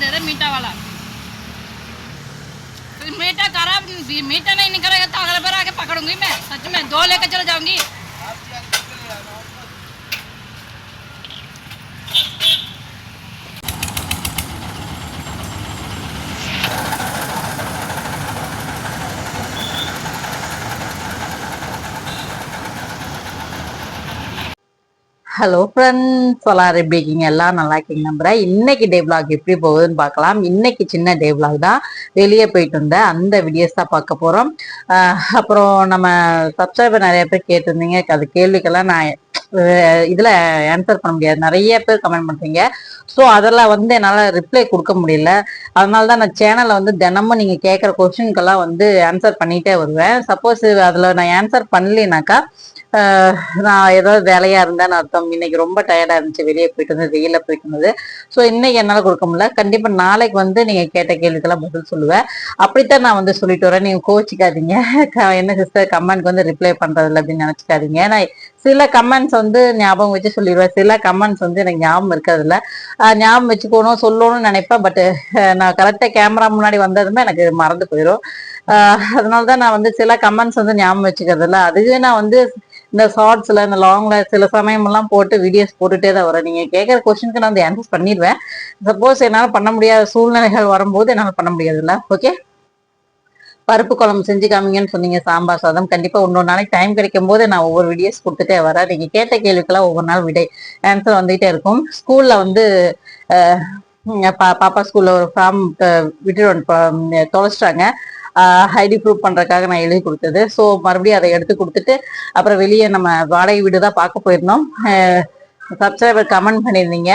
दे दे मीठा वाला मीठा खराब मीठा नहीं निकलेगा तो अगले बार आके पकड़ूँगी मैं सच में दो लेकर चले जाऊँगी ஹலோ ஃப்ரெண்ட்ஸ் எல்லாரும் எப்படி இருக்கீங்க எல்லாம் நல்லா இருக்கீங்க நம்புறேன். இன்னைக்கு டே vlog எப்படி போகுதுன்னு பார்க்கலாம். இன்னைக்கு சின்ன டே vlog தான். வெளியே போயிட்டு வந்தேன். அந்த வீடியோஸ் தான் பார்க்க போகிறோம் அப்புறம் நம்ம சப்ஸ்கிரைபர் நிறைய பேர் கேட்டிருந்தீங்க. அது கேள்விக்கெல்லாம் நான் இதில் ஆன்சர் பண்ண முடியாது. நிறைய பேர் கமெண்ட் பண்ணுறீங்க ஸோ அதெல்லாம் வந்து என்னால் ரிப்ளை கொடுக்க முடியல. அதனால தான் நான் சேனலில் வந்து தினமும் நீங்கள் கேட்குற கொஸ்டின்க்கெல்லாம் வந்து ஆன்சர் பண்ணிகிட்டே வருவேன். சப்போஸ் அதில் நான் ஆன்சர் பண்ணலைனாக்கா நான் ஏதாவது வேலையா இருந்தேன்னு அர்த்தம். இன்னைக்கு ரொம்ப டயர்டா இருந்துச்சு. வெளியே போயிட்டு இருந்தது வெயில போயிட்டு இருந்தது ஸோ இன்னைக்கு என்னால கொடுக்க முடியல. கண்டிப்பா நாளைக்கு வந்து நீங்க கேட்ட கேள்விக்கெல்லாம் பதில் சொல்லுவேன். அப்படித்தான் நான் வந்து சொல்லிட்டு வரேன். நீங்க கோச்சிக்காதீங்க க- என்ன சிஸ்டர் கமெண்ட்க்கு வந்து ரிப்ளை பண்றது இல்லை அப்படின்னு நினைச்சுக்காதீங்க. ஏன்னா சில கமெண்ட்ஸ் வந்து ஞாபகம் வச்சு சொல்லிடுவேன். சில கமெண்ட்ஸ் வந்து எனக்கு ஞாபகம் இருக்கிறதுல ஞாபகம் வச்சுக்கணும் சொல்லணும்னு நினைப்பேன். பட் நான் கரெக்டாக கேமரா முன்னாடி வந்ததுமே எனக்கு மறந்து போயிடும் அதனால தான் நான் வந்து சில கமெண்ட்ஸ் வந்து ஞாபகம் வச்சுக்கிறது இல்லை அதுவே நான் வந்து இந்த ஷார்ட்ஸ்ல இந்த லாங்ல சில சமயம் எல்லாம் போட்டு வீடியோஸ் போட்டுட்டே தான் வரேன் நீங்க கேட்குற கொஸ்டினுக்கு நான் வந்து ஆன்சர் பண்ணிடுவேன். சப்போஸ் என்னால் பண்ண முடியாத சூழ்நிலைகள் வரும்போது என்னால் பண்ண முடியாதுல்ல? ஓகே பருப்பு குழம்பு செஞ்சு காமிங்கன்னு சொன்னீங்க சாம்பார் சாதம். கண்டிப்பா இன்னொரு நாளைக்கு டைம் கிடைக்கும் போது நான் ஒவ்வொரு வீடியோஸ் கொடுத்துட்டே வரேன். நீங்க கேட்ட கேள்விக்கெல்லாம் ஒவ்வொரு நாள் விடை. ஆன்சர் வந்துகிட்டே இருக்கும். ஸ்கூல்ல வந்து பா பாப்பா ஸ்கூல்ல ஒரு ஃபார்ம் விட்டு தொலைச்சிட்டாங்க. ஐடி ப்ரூவ் பண்ணுறக்காக நான் எழுதி கொடுத்தது. ஸோ மறுபடியும் அதை எடுத்து கொடுத்துட்டு அப்புறம் வெளியே நம்ம வாடகை வீடு தான் பார்க்க போயிருந்தோம். சப்ஸ்கிரைபர் கமெண்ட் பண்ணியிருந்தீங்க.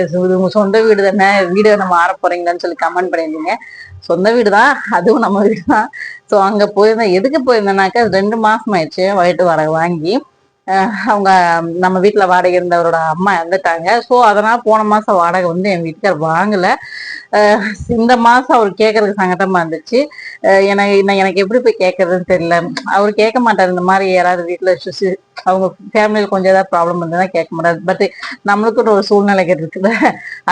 இது உங்க சொந்த வீடு தானே? வீடு நம்ம மாற போகிறீங்களான்னு சொல்லி கமெண்ட் பண்ணியிருந்தீங்க. சொந்த வீடு தான் அதுவும் நம்ம வீடு தான். ஸோ அங்கே போயிருந்தேன். எதுக்கு போயிருந்தேனாக்கா ரெண்டு மாசம் ஆயிடுச்சு வயிட்டு வர வாங்கி. அவங்க நம்ம வீட்டில் வாடகை இருந்தவரோட அம்மா இறந்துட்டாங்க. ஸோ அதனால் போன மாதம் வாடகை வந்து என் வீட்டுக்கார் வாங்கலை. இந்த மாதம் அவர் கேட்கறதுக்கு சங்கடமா இருந்துச்சு. எனக்கு நான் எனக்கு எப்படி போய் கேட்கறதுன்னு தெரியல. அவர் கேட்க மாட்டார் இந்த மாதிரி யாராவது வீட்டில் அவங்க ஃபேமிலியில் கொஞ்சம் ஏதாவது ப்ராப்ளம் இருந்ததுன்னா கேட்க முடியாது பட் நம்மளுக்கு ஒரு சூழ்நிலைகள் இருக்குது.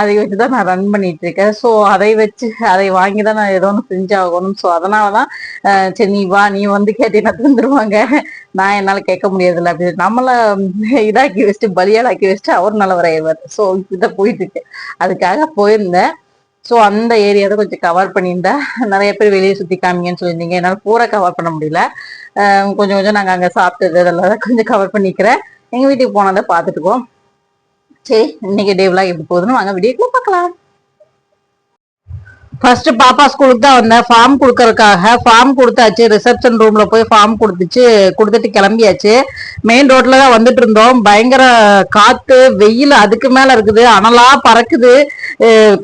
அதை வச்சு தான் நான் ரன் பண்ணிட்டு இருக்கேன். ஸோ அதை வச்சு அதை வாங்கி தான் நான் ஏதோ ஒன்று செஞ்சாகணும் ஸோ அதனால தான் சரி நீ வா நீ வந்து கேட்டீங்கன்னா தந்துருவாங்க. நான் என்னால் கேட்க முடியாதுல்ல. அப்படின்னு நம்மளை இதாக்கி வச்சுட்டு பலியாளாக்கி வச்சுட்டு அவர் நல்லவராயிருவார் ஸோ இதை போயிட்டு இருக்கு. அதுக்காக போயிருந்தேன். ஸோ அந்த ஏரியாவை கொஞ்சம் கவர் பண்ணியிருந்தேன் நிறைய பேர் வெளியே சுற்றி காமிங்கன்னு சொல்லியிருந்தீங்க. என்னால் பூரா கவர் பண்ண முடியல. கொஞ்சம் கொஞ்சம் நாங்கள் அங்கே சாப்பிட்டது அதெல்லாம் கொஞ்சம் கவர் பண்ணிக்கிறேன். எங்கள் வீட்டுக்கு போனதை பார்த்துட்டுக்கோம் சரி இன்னைக்கு டேவ்லாம் எப்படி போகுதுன்னு வாங்க வீடியோக்குள்ள பார்க்கலாம். ஃபர்ஸ்ட் பாப்பா ஸ்கூலுக்கு தான் வந்தேன். ஃபார்ம் கொடுக்கறதுக்காக. ஃபார்ம் கொடுத்தாச்சு. ரிசப்ஷன் ரூம்ல போய் ஃபார்ம் கொடுத்துச்சு. கொடுத்துட்டு கிளம்பியாச்சு. மெயின் ரோட்ல தான் வந்துட்டு இருந்தோம். பயங்கர காத்து வெயில் அதுக்கு மேல இருக்குது. அனலா பறக்குது.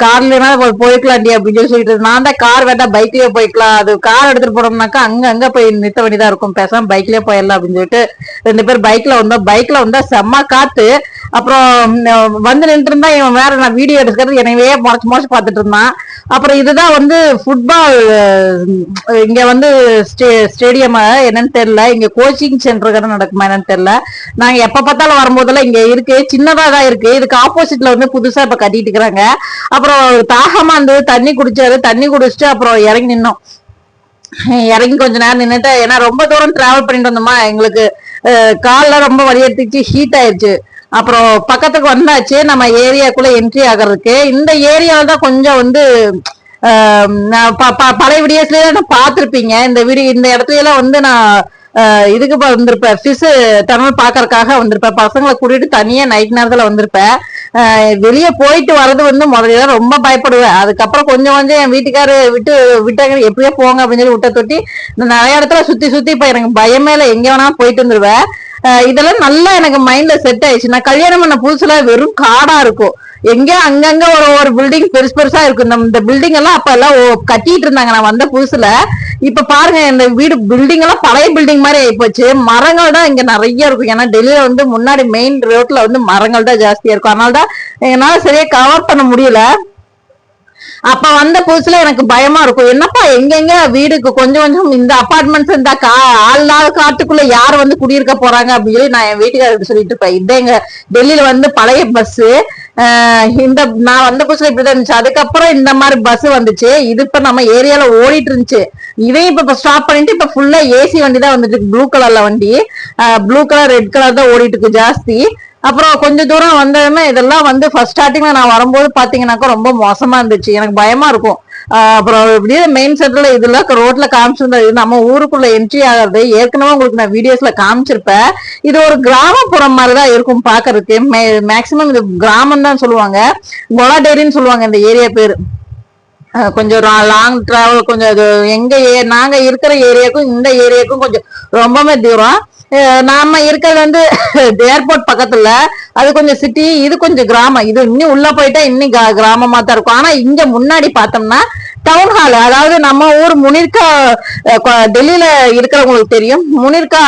கார்லனா போய்க்கலாம்டி அப்படின்னு சொல்லி சொல்லிட்டு நான் தான் கார் வேண்டாம் பைக்லயே போய்க்கலாம். அது கார் எடுத்துட்டு போனோம்னாக்கா அங்க அங்க போய் நிறுத்த வேண்டியதா இருக்கும். பேசாம பைக்லயே போயிடலாம் அப்படின்னு சொல்லிட்டு ரெண்டு பேர் பைக்ல வந்தோம். பைக்ல வந்தா செம்ம காத்து. அப்புறம் வந்து நின்று இருந்தா இவன் வேற நான் வீடியோ எடுக்கிறது எனவே முறைச்சு முறைச்சு பார்த்துட்டு இருந்தான் அப்புறம் இதுதான் வந்து ஃபுட்பால் இங்க வந்து ஸ்டேடியம் என்னன்னு தெரியல. இங்க கோச்சிங் சென்டர் கடை நடக்குமா என்னன்னு தெரியல. நாங்க எப்ப பார்த்தாலும் வரும்போதெல்லாம் இங்க இருக்கு. சின்னதா தான் இருக்கு. இதுக்கு ஆப்போசிட்ல வந்து புதுசா இப்ப கட்டிட்டு இருக்கிறாங்க. அப்புறம் தாகமா இருந்தது தண்ணி குடிச்சாரு. தண்ணி குடிச்சிட்டு அப்புறம் இறங்கி நின்னோம். இறங்கி கொஞ்ச நேரம் நின்றுட்டு ஏன்னா ரொம்ப தூரம் டிராவல் பண்ணிட்டு வந்தோமா எங்களுக்கு. காலில் கால்லாம் ரொம்ப வலி எடுத்துச்சு ஹீட் ஆயிடுச்சு அப்புறம் பக்கத்துக்கு வந்தாச்சு நம்ம ஏரியாக்குள்ள என்ட்ரி ஆகிறதுக்கு. இந்த ஏரியாவில் தான் கொஞ்சம் வந்து நான் ப- ப- பழைய வீடியோஸ்லயே நான் பார்த்துருப்பீங்க. இந்த வீடு இந்த இடத்துல எல்லாம் வந்து நான் இதுக்கு வந்திருப்பேன். ஃபிஷ் தமிழ் பார்க்கறதுக்காக வந்திருப்பேன். பசங்களை கூட்டிட்டு தனியா நைட் நேரத்துல வந்திருப்பேன். வெளியே போயிட்டு வர்றது வந்து முதல்ல ரொம்ப பயப்படுவேன். அதுக்கப்புறம் கொஞ்சம் கொஞ்சம் என் வீட்டுக்காரு விட்டு விட்டாங்க எப்படியோ போங்க அப்படின்னு சொல்லி விட்ட தொட்டி நிறைய இடத்துல சுத்தி சுத்தி இப்ப எனக்கு பயமே இல்லை. எங்க வேணாலும் போயிட்டு வந்துருவேன். இதெல்லாம் நல்லா எனக்கு மைண்ட்ல செட் ஆயிடுச்சு. நான் கல்யாணம் பண்ண புதுசுல வெறும் காடா இருக்கும். எங்க அங்கங்க ஒரு ஒரு பில்டிங் பெருசு பெருசா இருக்கும். நம்ம இந்த பில்டிங் எல்லாம் அப்ப எல்லாம் ஓ- கட்டிட்டு இருந்தாங்க நான் வந்த புதுசுல. இப்ப பாருங்க இந்த வீடு பில்டிங் எல்லாம் பழைய பில்டிங் மாதிரி ஆயிப்போச்சு மரங்கள் தான் இங்க நிறைய இருக்கும். ஏன்னா டெல்லியில வந்து முன்னாடி மெயின் ரோட்ல வந்து மரங்கள் தான் ஜாஸ்தியா இருக்கும். அதனால தான் என்னால சரியா கவர் பண்ண முடியல. அப்ப வந்த புதுசுல எனக்கு பயமா இருக்கும். என்னப்பா எங்கெங்க வீடுக்கு கொஞ்சம் கொஞ்சம் இந்த அபார்ட்மெண்ட்ஸ் இருந்தா கா ஆள்நாள் காட்டுக்குள்ள யார் வந்து குடியிருக்க போறாங்க அப்படின்னு சொல்லி நான் என் வீட்டுக்காரர்கிட்ட சொல்லிட்டு இருப்பேன். இதே எங்க டெல்லியில வந்து பழைய பஸ் இந்த நான் வந்த புதுசுல இப்படிதான் இருந்துச்சு. அதுக்கப்புறம் இந்த மாதிரி பஸ் வந்துச்சு. இது இப்ப நம்ம ஏரியால ஓடிட்டு இருந்துச்சு. இவன் இப்ப ஸ்டாப் பண்ணிட்டு இப்ப ஃபுல்லா ஏசி வண்டி தான் வந்துட்டு ப்ளூ கலர்ல வண்டி ப்ளூ கலர் ரெட் கலர் தான் ஓடிட்டு இருக்கு ஜாஸ்தி. அப்புறம் கொஞ்ச தூரம் வந்ததுமே இதெல்லாம் வந்து ஃபர்ஸ்ட் ஸ்டார்டிங்ல நான் வரும்போது பாத்தீங்கன்னாக்கா ரொம்ப மோசமா இருந்துச்சு. எனக்கு பயமா இருக்கும். அப்புறம் இப்படியே மெயின் சென்டர்ல இதுல ரோட்ல காமிச்சிருந்தது நம்ம ஊருக்குள்ள என்ட்ரி ஆகிறது. ஏற்கனவே உங்களுக்கு நான் வீடியோஸ்ல காமிச்சிருப்பேன். இது ஒரு கிராமப்புறம் மாதிரிதான் இருக்கும் பாக்குறதுக்கு. மேக்சிமம் இது கிராமம் தான் சொல்லுவாங்க. கொலாடேரின்னு சொல்லுவாங்க இந்த ஏரியா பேரு. கொஞ்சம் லாங் டிராவல் கொஞ்சம் எங்க ஏ- நாங்க இருக்கிற ஏரியாக்கும் இந்த ஏரியாக்கும் கொஞ்சம் ரொம்பவே தூரம். நாம இருக்கிறது வந்து ஏர்போர்ட் பக்கத்துல அது கொஞ்சம் சிட்டி இது கொஞ்சம் கிராமம். இது இன்னும் உள்ள போயிட்டா இன்னும் கிராமமா தான் இருக்கும். ஆனா இங்க முன்னாடி பார்த்தோம்னா டவுன் ஹால் அதாவது நம்ம ஊர் முனிர்கா டெல்லியில இருக்கிறவங்களுக்கு தெரியும். முனிர்கா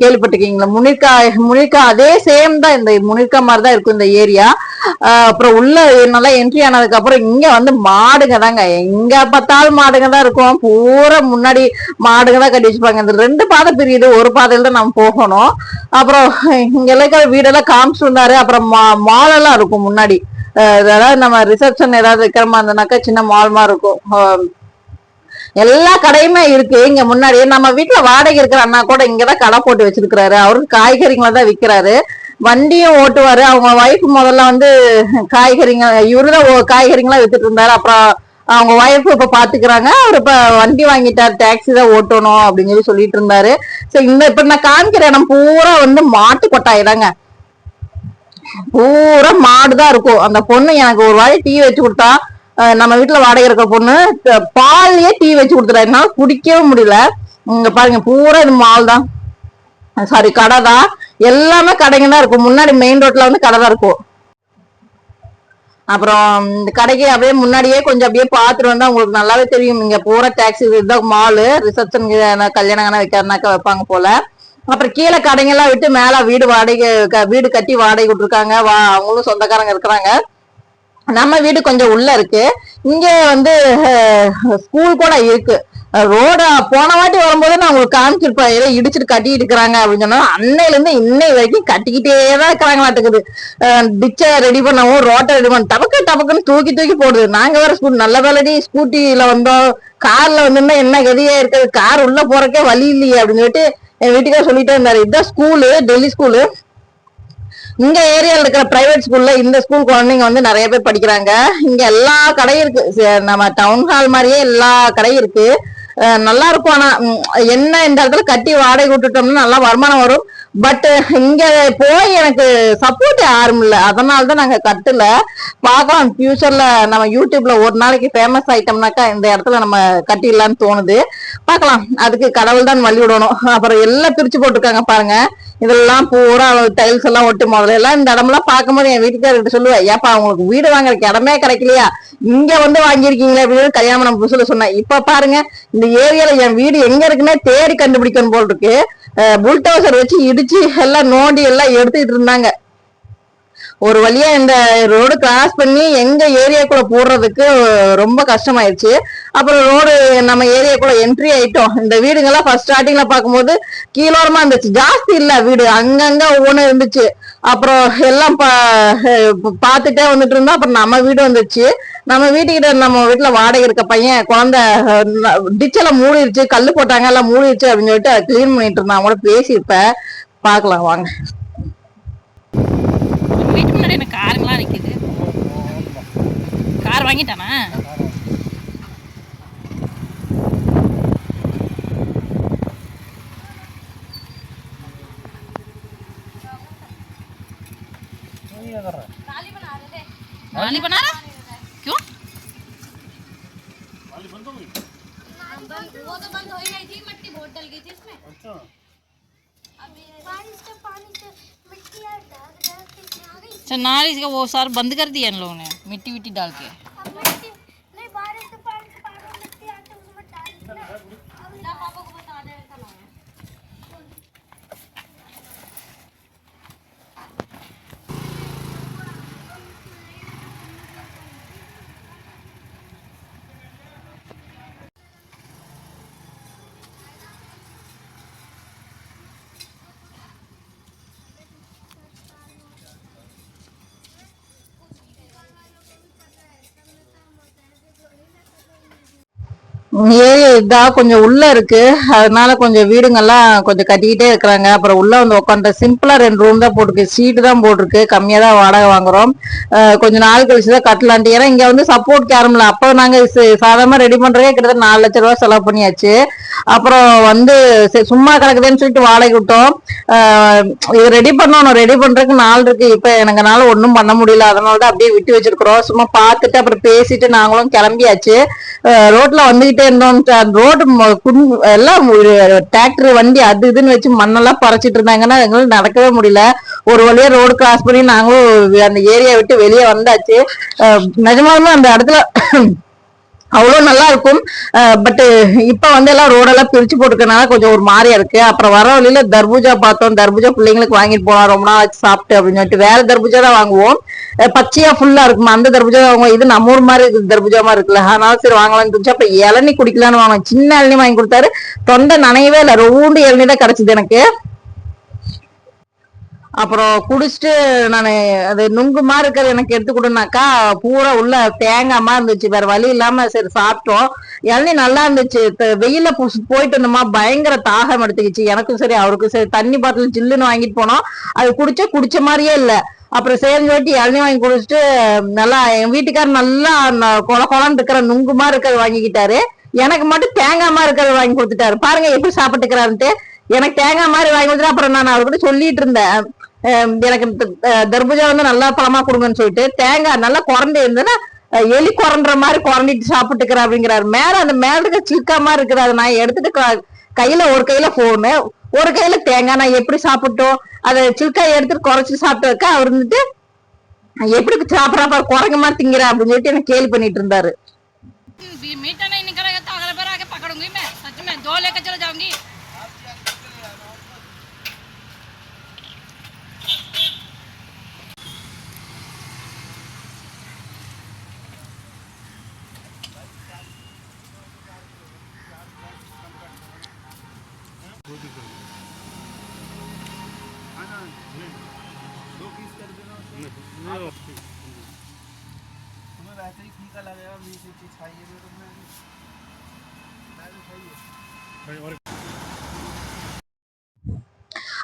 கேள்விப்பட்டிருக்கீங்களா? முனிர்கா முனிர்கா அதே சேம் தான் இந்த முனிர்கா மாதிரி தான் இருக்கும் இந்த ஏரியா அப்புறம் உள்ள நல்லா என்ட்ரி ஆனதுக்கு அப்புறம் இங்க வந்து மாடுங்க தாங்க. எங்க பார்த்தாலும் மாடுங்க தான் இருக்கும். பூரா முன்னாடி மாடுங்க தான் கட்டி வச்சுப்பாங்க இந்த ரெண்டு பாதை பிரியுது. ஒரு பாதையில தான் நம்ம போகணும். அப்புறம் இங்க இருக்கிற வீடெல்லாம் காமிச்சு இருந்தாரு. அப்புறம் மால் எல்லாம் இருக்கும் முன்னாடி. அதாவது நம்ம ரிசப்ஷன் ஏதாவது வைக்கிற மாதிரி இருந்தனாக்கா சின்ன மால் மாதிரி இருக்கும் எல்லா கடையுமே இருக்கு. இங்க முன்னாடி நம்ம வீட்டுல வாடகை இருக்கிற அண்ணா கூட இங்கதான் கடை போட்டு வச்சிருக்கிறாரு. அவருக்கு காய்கறிங்களை தான் விக்கிறாரு. வண்டியும் ஓட்டுவாரு. அவங்க ஒய்ஃப் முதல்ல வந்து காய்கறிங்க இவருதான் ஓ- காய்கறிங்கெல்லாம் வித்துட்டு இருந்தாரு. அப்புறம் அவங்க ஒய்ஃப் இப்ப பாத்துக்கிறாங்க. அவர் இப்ப வண்டி வாங்கிட்டாரு. டாக்ஸி தான் ஓட்டணும் அப்படின்னு சொல்லி சொல்லிட்டு இருந்தாரு. சோ இந்த இப்ப நான் காமிக்கிற இடம் பூரா வந்து மாட்டு கொட்டாயிடாங்க பூரா மாடுதான் இருக்கும். அந்த பொண்ணு எனக்கு ஒரு வாய் டீ வச்சு கொடுத்தா நம்ம வீட்டுல வாடகை இருக்கிற பொண்ணு த- பால்லயே டீ வச்சு கொடுத்துட்டா. என்னால குடிக்கவே முடியல. இங்க பாருங்க பூரா இது மால் தான் சாரி கடை தான் எல்லாமே கடைங்க தான் இருக்கும். முன்னாடி மெயின் ரோட்ல வந்து கடை தான் இருக்கும். அப்புறம் இந்த கடைக்கு அப்படியே முன்னாடியே கொஞ்சம் அப்படியே பார்த்துட்டு வந்தா உங்களுக்கு நல்லாவே தெரியும். இங்க பூரா டாக்ஸி இதுதான் மாலு. ரிசப்ஷன் கல்யாணம் வைக்கிறனாக்கா வைப்பாங்க போல. அப்புறம் கீழே கடைங்கெல்லாம் விட்டு மேல வீடு வாடகை க- வீடு கட்டி வாடகை விட்டுருக்காங்க வா அவங்களும் சொந்தக்காரங்க இருக்கிறாங்க. நம்ம வீடு கொஞ்சம் உள்ள இருக்கு. இங்க வந்து ஸ்கூல் கூட இருக்கு. ரோட போன வாட்டி வரும்போது நான் உங்களுக்கு காமிச்சிருப்பேன். ஏதோ இடிச்சிட்டு கட்டிட்டு இருக்கிறாங்க அப்படின்னு சொன்னா அன்னையில இருந்து இன்னை வரைக்கும் கட்டிக்கிட்டே தான் இருக்கிறாங்களாட்டுக்குது டிச்சை ரெடி பண்ணவும் ரோட்டை ரெடி பண்ண டபக்கு டபக்குன்னு தூக்கி தூக்கி போடுது. நாங்க வேற ஸ்கூல் நல்ல வேலைடி ஸ்கூட்டியில வந்தோம். கார்ல வந்திருந்தா என்ன கதியா இருக்குது? கார் உள்ள போறக்கே வழி இல்லையே அப்படின்னு சொல்லிட்டு என் வீட்டுக்கார சொல்லிட்டே இருந்தாரு இதுதான் ஸ்கூலு டெல்லி ஸ்கூலு இங்க ஏரியால இருக்கிற பிரைவேட் ஸ்கூல்ல இந்த ஸ்கூல் குழந்தைங்க வந்து நிறைய பேர் படிக்கிறாங்க. இங்க எல்லா கடையும் இருக்கு. நம்ம டவுன் ஹால் மாதிரியே எல்லா கடையும் இருக்கு. நல்லா இருக்கும். ஆனா என்ன இந்த இடத்துல கட்டி வாடகை விட்டுட்டோம்னா நல்லா வருமானம் வரும். பட் uh, இங்க போய் எனக்கு சப்போர்ட் யாரும் இல்ல. அதனால தான் நாங்க கட்டல. பார்க்கலாம் ஃபியூச்சர்ல நம்ம யூடியூப்ல ஒரு நாளைக்கு ஃபேமஸ் ஆயிட்டோம்னாக்கா இந்த இடத்துல நம்ம கட்டிடலாம்னு தோணுது. பார்க்கலாம் அதுக்கு கடவுள் தான் வழி விடணும். அப்புறம் எல்லாம் பிரிச்சு போட்டிருக்காங்க பாருங்க. இதெல்லாம் பூரா டைல்ஸ் எல்லாம் ஒட்டு முதல்ல. எல்லாம் இந்த இடமெல்லாம் பார்க்கும்போது என் வீட்டுக்காரர்கிட்ட சொல்லுவேன் ஏப்பா உங்களுக்கு வீடு வாங்குறதுக்கு இடமே கிடைக்கலையா? இங்க வந்து வாங்கியிருக்கீங்களே அப்படின்னு கல்யாணம் நம்ம புதுசுல சொன்னேன். இப்ப பாருங்க இந்த ஏரியால என் வீடு எங்க இருக்குன்னே தேடி கண்டுபிடிக்கணும் போல் இருக்கு. புல்டோசர் வச்சு இடிச்சு எல்லாம் நோண்டி எல்லாம் எடுத்துக்கிட்டு இருந்தாங்க. ஒரு வழியா இந்த ரோடு கிராஸ் பண்ணி எங்க ஏரியாக்குள்ள போடுறதுக்கு ரொம்ப கஷ்டமாயிருச்சு. அப்புறம் ரோடு நம்ம ஏரியாக்குள்ள என்ட்ரி ஆயிட்டோம். இந்த வீடுங்கெல்லாம் ஃபர்ஸ்ட் ஸ்டார்டிங்ல பார்க்கும்போது கீழோரமா இருந்துச்சு. ஜாஸ்தி இல்ல வீடு. அங்கங்க ஒவ்வொன்னு இருந்துச்சு. அப்புறம் எல்லாம் பா- பார்த்துட்டே வந்துட்டு இருந்தோம். அப்புறம் நம்ம வீடு வந்துச்சு. நம்ம வீட்டுக்கிட்ட நம்ம வீட்டுல வாடகை இருக்க பையன் குழந்தை டிச்செல்லாம் மூடிடுச்சு கல் போட்டாங்க எல்லாம் மூடிடுச்சு அப்படின்னு சொல்லிட்டு க்ளீன் பண்ணிட்டு இருந்தான். கூட பேசியிருப்பேன். பார்க்கலாம் வாங்க. வீட்டு முன்னாடி எனக்கு காருங்களாம் நிக்குது. கார் வாங்கிட்டானா? नाली का वो सार बंद कर दिया इन लोगों ने मिट्टी विट्टी डाल के। ஏரியா இதா கொஞ்சம் உள்ள இருக்கு. அதனால கொஞ்சம் வீடுங்கெல்லாம் கொஞ்சம் கட்டிக்கிட்டே இருக்கிறாங்க. அப்புறம் உள்ள வந்து உட்காந்து சிம்பிளா ரெண்டு ரூம் தான் போட்டிருக்கு. சீட்டு தான் போட்டிருக்கு. கம்மியா தான் வாடகை வாங்குறோம். கொஞ்சம் கொஞ்ச நாள் கழிச்சு தான் கட்டலான்ட்டு. ஏன்னா இங்க வந்து சப்போர்ட் கேரம்ல அப்போ நாங்க ச- சாதாரணமா ரெடி பண்றதே கிட்டத்தட்ட நாலு லட்ச ரூபா செலவு பண்ணியாச்சு. அப்புறம் வந்து சரி, சும்மா கிடக்குதுன்னு சொல்லிட்டு வாடகை விட்டோம். இது ரெடி பண்ணணும். ரெடி பண்றதுக்கு நாள் இருக்கு. இப்ப எனக்குனால ஒன்றும் பண்ண முடியல. அதனால தான் அப்படியே விட்டு வச்சிருக்கிறோம். சும்மா பார்த்துட்டு அப்புறம் பேசிட்டு நாங்களும் கிளம்பியாச்சு. ரோட்ல வந்துகிட்டு இருந்தோம் ரோடு எல்லாம் டிராக்டர் வண்டி அது இதுன்னு வச்சு மண்ணெல்லாம் பறைச்சிட்டு இருந்தாங்கன்னா எங்களால நடக்கவே முடியல. ஒரு வழியா ரோடு கிராஸ் பண்ணி நாங்களும் அந்த ஏரியா விட்டு வெளியே வந்தாச்சு. அஹ் நிஜமாலுமே அந்த இடத்துல அவ்வளோ நல்லா இருக்கும் பட்டு இப்போ வந்து எல்லாம் ரோடெல்லாம் பிரிச்சு போட்டுக்கனால கொஞ்சம் ஒரு மாதிரியா இருக்கு. அப்புறம் வர வழியில தர்பூஜா பார்த்தோம். தர்பூஜா பிள்ளைங்களுக்கு வாங்கிட்டு போகலாம் ரொம்ப நாள் சாப்பிட்டு அப்படின்னு சொல்லிட்டு வேற தர்பூஜா தான் வாங்குவோம். அஹ் பச்சையா ஃபுல்லா இருக்கும்? அந்த தர்பூஜா தான் வாங்குவோம். இது நம்ம ஊர் மாதிரி இருக்குது தர்பூஜா மாதிரி இருக்குல்ல. அதனால சரி வாங்கலாம்னு இருந்துச்சு. அப்ப இளநி குடிக்கலான்னு வாங்கினோம். சின்ன இளநி வாங்கி கொடுத்தாரு. தொண்டை நனையவே இல்லை. ரவுண்டு இளநி தான் கிடைச்சது எனக்கு. அப்புறம் குடிச்சிட்டு நான் அது நுங்குமா இருக்கிறது எனக்கு எடுத்து கொடுனாக்கா பூரா உள்ள தேங்காமா இருந்துச்சு. வேற வழி இல்லாம சரி சாப்பிட்டோம். இளநீ நல்லா இருந்துச்சு. வெயில போயிட்டு இருந்தோமா பயங்கர தாகம் எடுத்துக்கிச்சு. எனக்கும் சரி அவருக்கும் சரி தண்ணி பாட்டில் ஜில்லுன்னு வாங்கிட்டு போனோம். அது குடிச்சா குடிச்ச மாதிரியே இல்ல. அப்புறம் சேர்ந்து வாட்டி இளநீ வாங்கி குடிச்சிட்டு நல்லா என் வீட்டுக்காரர் நல்லா கொல கொலன்னு இருக்கிற நுங்குமா இருக்கிறது வாங்கிக்கிட்டாரு. எனக்கு மட்டும் தேங்காய் மாதிரி இருக்கிறது வாங்கி கொடுத்துட்டாரு. பாருங்க எப்படி சாப்பிட்டுக்கிறாருன்ட்டு. எனக்கு தேங்காய் மாதிரி வாங்கி கொடுத்துட்டு அப்புறம் நான் அவர்கிட்ட சொல்லிட்டு இருந்தேன். எனக்கு தர்பூஜா வந்து நல்லா பழமா கொடுங்கன்னு சொல்லிட்டு தேங்காய் நல்லா குறந்து இருந்ததுன்னா எலி குறன்ற மாதிரி குறண்டிட்டு சாப்பிட்டுக்கிற அப்படிங்கிறாரு. மேல அந்த மேல இருக்க சில்கா மாதிரி இருக்குது. அதை நான் எடுத்துட்டு கையில ஒரு கையில போனு ஒரு கையில தேங்காய். நான் எப்படி சாப்பிட்டோம்? அதை சில்காய் எடுத்துட்டு குறைச்சி சாப்பிட்டதுக்கு அவர் வந்துட்டு எப்படி சாப்பிடறா? பாரு குரங்கு மாதிரி திங்கிற? அப்படின்னு சொல்லிட்டு எனக்கு கேள்வி பண்ணிட்டு இருந்தாரு. हाँ, हाँ, दो। पीस कर देना तुम्हें वैसे ही ठीक लगेगा मीठी चीज़ खाइए। और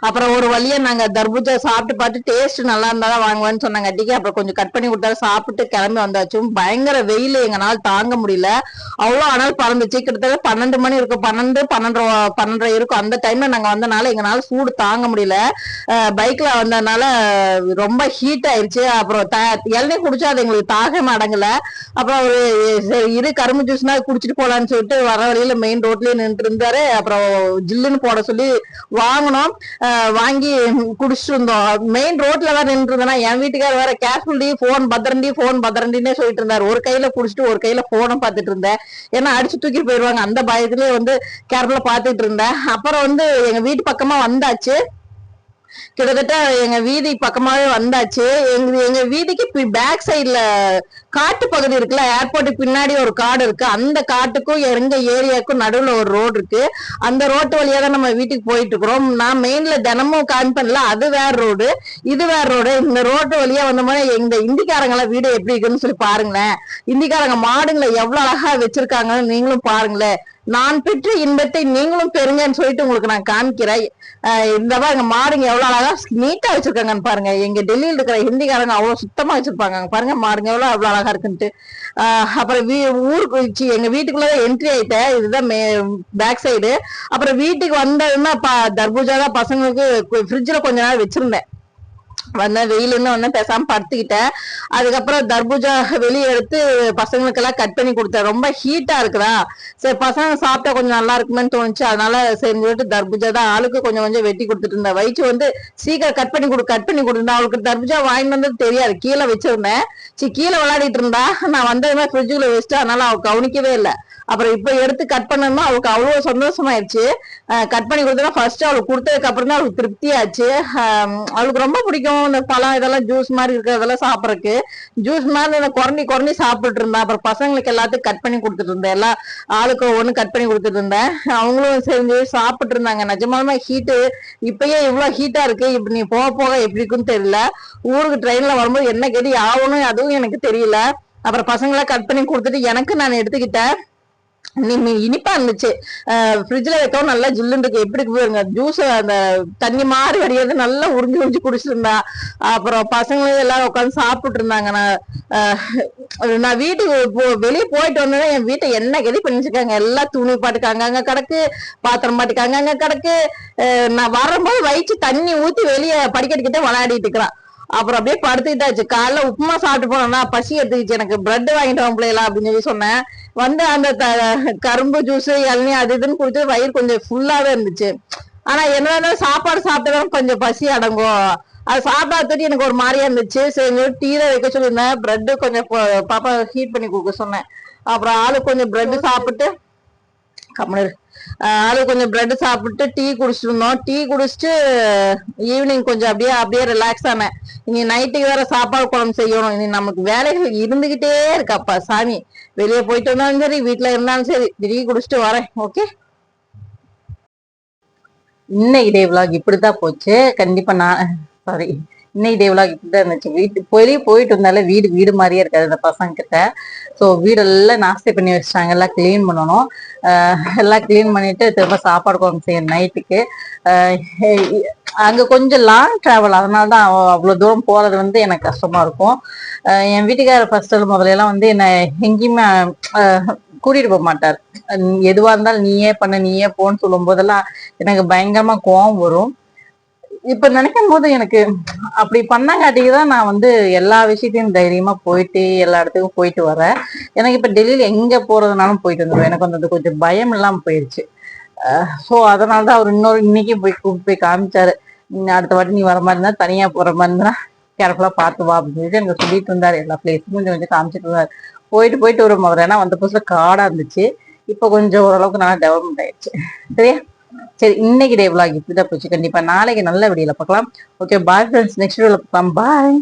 அப்புறம் ஒரு வழியா நாங்க தர்பூஜா சாப்பிட்டு பார்த்து டேஸ்ட் நல்லா இருந்தாதான் வாங்குவேன்னு சொன்னாங்கட்டிக்கு அப்புறம் கொஞ்சம் கட் பண்ணி கொடுத்தாரு சாப்பிட்டு கிளம்பி வந்தாச்சும். பயங்கர வெயில் எங்கனால தாங்க முடியல. அவ்வளவு ஆனால் பறந்துச்சு. கிட்டத்தட்ட பன்னெண்டு மணி இருக்கும். பன்னெண்டு பன்னெண்டரை பன்னெண்டரை இருக்கும். அந்த டைம்ல நாங்க வந்தனால எங்கனால சூடு தாங்க முடியல. பைக்ல வந்ததுனால ரொம்ப ஹீட் ஆயிருச்சு. அப்புறம் த- இளநீர் குடிச்சா அது எங்களுக்கு தாகம் அடங்கல அப்புறம் ஒரு இரு கரும்பு ஜூஸ்னா குடிச்சிட்டு போலான்னு சொல்லிட்டு வர வழியில மெயின் ரோட்லயே நின்று இருந்தாரு. அப்புறம் ஜில்லுன்னு போட சொல்லி வாங்கினோம். வாங்கி குடிச்சிட்டு இருந்தோம் மெயின் ரோட்ல வேற நின்று இருந்தேன்னா என் வீட்டுக்காரர் வேற கேர்ஃபுல்லி போன் பத்திரண்டி போன் பத்திரண்டினே சொல்லிட்டு இருந்தாரு ஒரு கையில குடிச்சிட்டு ஒரு கையில போனும் பார்த்துட்டு இருந்தேன். ஏன்னா அடிச்சு தூக்கிட்டு போயிடுவாங்க அந்த பயத்திலேயே வந்து கேர்ஃபுல்லா பாத்துட்டு இருந்தேன். அப்புறம் வந்து எங்க வீட்டு பக்கமா வந்தாச்சு. கிட்டத்தட்ட எங்க வீதி பக்கமாவே வந்தாச்சு. எங்க எங்க வீதிக்கு பேக் சைட்ல காட்டு பகுதி இருக்குல்ல ஏர்போர்ட்டுக்கு பின்னாடி ஒரு காடு இருக்கு. அந்த காட்டுக்கும் எங்க ஏரியாவுக்கும் நடுவுல ஒரு ரோடு இருக்கு. அந்த ரோட்டு வழியா தான் நம்ம வீட்டுக்கு போயிட்டு இருக்கிறோம். நான் மெயின்ல தினமும் காமிப்பேன்ல அது வேற ரோடு இது வேற ரோடு இந்த ரோட்டு வழியா வந்த மாதிரி இந்த இந்திக்காரங்கள வீடு எப்படி இருக்குன்னு சொல்லி பாருங்களேன். இந்திக்காரங்க மாடுங்களை எவ்வளவு அழகா வச்சிருக்காங்கன்னு நீங்களும் பாருங்களேன். நான் பெற்ற இன்பத்தை நீங்களும் பெறுங்கன்னு சொல்லிட்டு உங்களுக்கு நான் காமிக்கிறேன். இந்த பாருங்க மாடுங்க எவ்வளவு அழகா நீட்டா வச்சிருக்காங்கன்னு பாருங்க. எங்க டெல்லியில் இருக்கிற ஹிந்திக்காரங்க அவ்வளவு சுத்தமா வச்சிருப்பாங்க பாருங்க மாடுங்க எவ்வளவு அவ்வளவு அழகா இருக்குன்ட்டு. அப்புறம் வீ ஊருக்கு சி, எங்க வீட்டுக்குள்ளதான் என்ட்ரி ஆயிட்டேன். இதுதான் பேக் சைடு அப்புறம் வீட்டுக்கு வந்ததுன்னா ப- தர்பூஜா தான் பசங்களுக்கு ஃப்ரிட்ஜ்ல கொஞ்ச நேரம் வச்சிருந்தேன். வந்தேன். வெயிலுன்னு வந்தேன் பேசாம படுத்துக்கிட்டேன். அதுக்கப்புறம் தர்பூஜா வெளியே எடுத்து பசங்களுக்கு எல்லாம் கட் பண்ணி கொடுத்தேன். ரொம்ப ஹீட்டா இருக்குதா? சரி பசங்க சாப்பிட்டா கொஞ்சம் நல்லா இருக்குமேன்னு தோணுச்சு. அதனால சரி சொல்லிட்டு தர்பூஜா தான் ஆளுக்கு கொஞ்சம் கொஞ்சம் வெட்டி கொடுத்துட்டு இருந்தேன். வயிற்று வந்து சீக்கிரம் கட் பண்ணி கொடு கட் பண்ணி கொடுத்தேன் அவளுக்கு தர்பூஜா வாங்கிட்டு வந்தது தெரியாது. கீழே வச்சிருந்தேன். சரி கீழே விளையாடிட்டு இருந்தா நான் வந்ததுமே ஃப்ரிட்ஜுக்குள்ள வச்சுட்டு அதனால அவ கவனிக்கவே இல்லை. அப்புறம் இப்ப எடுத்து கட் பண்ணணுமா அவளுக்கு அவ்வளவு சந்தோஷமாயிருச்சு. கட் பண்ணி கொடுத்தா ஃபர்ஸ்ட் அவளுக்கு கொடுத்ததுக்கு அப்புறம் தான் அவளுக்கு திருப்தியாச்சு. அவளுக்கு ரொம்ப பிடிக்கும் இந்த பழம் இதெல்லாம் ஜூஸ் மாதிரி இருக்கிறதெல்லாம் சாப்பிடறதுக்கு. ஜூஸ் மாதிரி இந்த குறண்டி குறண்டி சாப்பிட்டுட்டு இருந்தா அப்புறம் பசங்களுக்கு எல்லாத்துக்கும் கட் பண்ணி கொடுத்துட்டு இருந்தேன். எல்லா ஆளுக்கு ஒண்ணு கட் பண்ணி கொடுத்துட்டு இருந்தேன். அவங்களும் செஞ்சு சாப்பிட்டு இருந்தாங்க. நிஜமாலுமே ஹீட்டு இப்பயே இவ்வளவு ஹீட்டா இருக்கு. இப்ப நீ போக போக எப்படி இருக்குன்னு தெரியல. ஊருக்கு ட்ரெயின்ல வரும்போது என்ன கேட்டு ஆகணும் அதுவும் எனக்கு தெரியல. அப்புறம் பசங்களை கட் பண்ணி கொடுத்துட்டு எனக்கு நான் எடுத்துக்கிட்டேன். இனிப்பா இருந்துச்சு. ஃப்ரிட்ஜ்ல வைக்கவும் நல்லா ஜில்லுந்துக்கு எப்படி போயிருங்க ஜூஸ் அந்த தண்ணி மாறி வடிகிறது நல்லா உறிஞ்சு உறிஞ்சி குடிச்சிருந்தா. அப்புறம் பசங்களும் எல்லாரும் உட்காந்து சாப்பிட்டு இருந்தாங்க. நான் நான் வீட்டுக்கு போ- வெளியே போயிட்டு வந்தோடனே என் வீட்டை என்ன கெதி பண்ணிச்சிருக்காங்க. எல்லாம் துணி பாட்டுக்காங்க அங்க கிடக்கு பாத்திரம் பாட்டுக்கு அங்கங்க கிடக்கு. நான் வரும்போது வயிற்று தண்ணி ஊத்தி வெளியே படிக்கட்டுக்கிட்டே விளையாடிட்டு இருக்கிறான். அப்புறம் அப்படியே படுத்துக்கிட்டாச்சு காலைல உப்புமா சாப்பிட்டு போனோம்னா பசி எடுத்துக்கிச்சு. எனக்கு பிரெட் வாங்கிட்டு வாங்க பிள்ளைலாம் அப்படின்னு சொல்லி சொன்னேன். வந்து அந்த த- கரும்பு ஜூஸ் இளநீ அது இதுன்னு குடிச்சு வயிறு கொஞ்சம் ஃபுல்லாவே இருந்துச்சு. ஆனா என்ன சாப்பாடு சாப்பிட்டதான் கொஞ்சம் பசி அடங்கும். அது சாப்பிடாதது எனக்கு ஒரு மாதிரியா இருந்துச்சு. சரி டீ தான் வைக்க சொல்லியிருந்தேன். பிரெட் கொஞ்சம் பாப்பா ஹீட் பண்ணி கொடுக்க சொன்னேன். அப்புறம் ஆளு கொஞ்சம் பிரெட் சாப்பிட்டு கம்மல் அது கொஞ்சம் பிரெட் சாப்பிட்டு டீ குடிச்சிட்டு இருந்தோம் டீ குடிச்சிட்டு ஈவினிங் கொஞ்சம் அப்படியே அப்படியே ரிலாக்ஸ் ஆனேன். இனி நைட்டுக்கு வேற சாப்பாடு குழம்பு செய்யணும். இனி நமக்கு வேலைகள் இருந்துகிட்டே இருக்காப்பா சாமி. வெளியே போயிட்டு வந்தாலும் சரி வீட்டுல இருந்தாலும் சரி. டீ குடிச்சிட்டு வரேன் ஓகே இன்னைக்கு டே விலாக் இப்படித்தான் போச்சு. கண்டிப்பா நான் சாரி இன்னைக்கு டே விலாக் இப்படிதான் இருந்துச்சு. வீட்டு வெளியே போயிட்டு வந்தாலே வீடு வீடு மாதிரியே இருக்காது அந்த பசங்க கிட்ட ஸோ வீடெல்லாம் நாஸ்தி பண்ணி வச்சிட்டாங்க. எல்லாம் க்ளீன் பண்ணணும். எல்லாம் க்ளீன் பண்ணிட்டு திரும்ப சாப்பாடு குழம்பு செய்யணும் நைட்டுக்கு. அங்கே கொஞ்சம் லாங் ட்ராவல் அதனால தான் அவ்வளோ தூரம் போகிறது வந்து எனக்கு கஷ்டமா இருக்கும். என் வீட்டுக்காரர் ஃபர்ஸ்ட் முதலையெல்லாம் வந்து என்னை எங்கேயுமே கூட்டிகிட்டு போக மாட்டார். எதுவாக இருந்தாலும் நீயே பண்ண நீயே போன்னு சொல்லும் போதெல்லாம் எனக்கு பயங்கரமாக கோவம் வரும். இப்ப நினைக்கும் போது எனக்கு அப்படி பண்ணங்காட்டிக்கு தான் நான் வந்து எல்லா விஷயத்தையும் தைரியமா போயிட்டு எல்லா இடத்துக்கும் போயிட்டு வரேன். எனக்கு இப்ப டெல்லியில எங்க போறதுனாலும் போயிட்டு வந்துடுவேன் எனக்கு வந்து அது கொஞ்சம் பயம் இல்லாம போயிடுச்சு ஸோ அதனாலதான் அவர் இன்னொரு இன்னைக்கு போய் கூப்பிட்டு போய் காமிச்சாரு. அடுத்த வாட்டி நீ வர மாதிரி இருந்தா தனியா போற மாதிரி இருந்தா கேர்ஃபுல்லா பார்த்து வா அப்படின்னு சொல்லிட்டு எனக்கு சொல்லிட்டு இருந்தாரு. எல்லா பிளேஸும் கொஞ்சம் கொஞ்சம் காமிச்சிட்டு இருந்தாரு. போயிட்டு போயிட்டு ஒரு ஏன்னா வந்த புதுசுல காடா இருந்துச்சு. இப்போ கொஞ்சம் ஓரளவுக்கு நல்லா டெவலப்மெண்ட் ஆயிடுச்சு. சரியா? சரி இன்னைக்கு டே vlog இப்படிதான் போச்சு கண்டிப்பா நாளைக்கு நல்ல வீடியோல பார்க்கலாம். ஓகே பாய் ஃப்ரெண்ட்ஸ் நெக்ஸ்ட் வீடியோல பார்க்கலாம். பாய்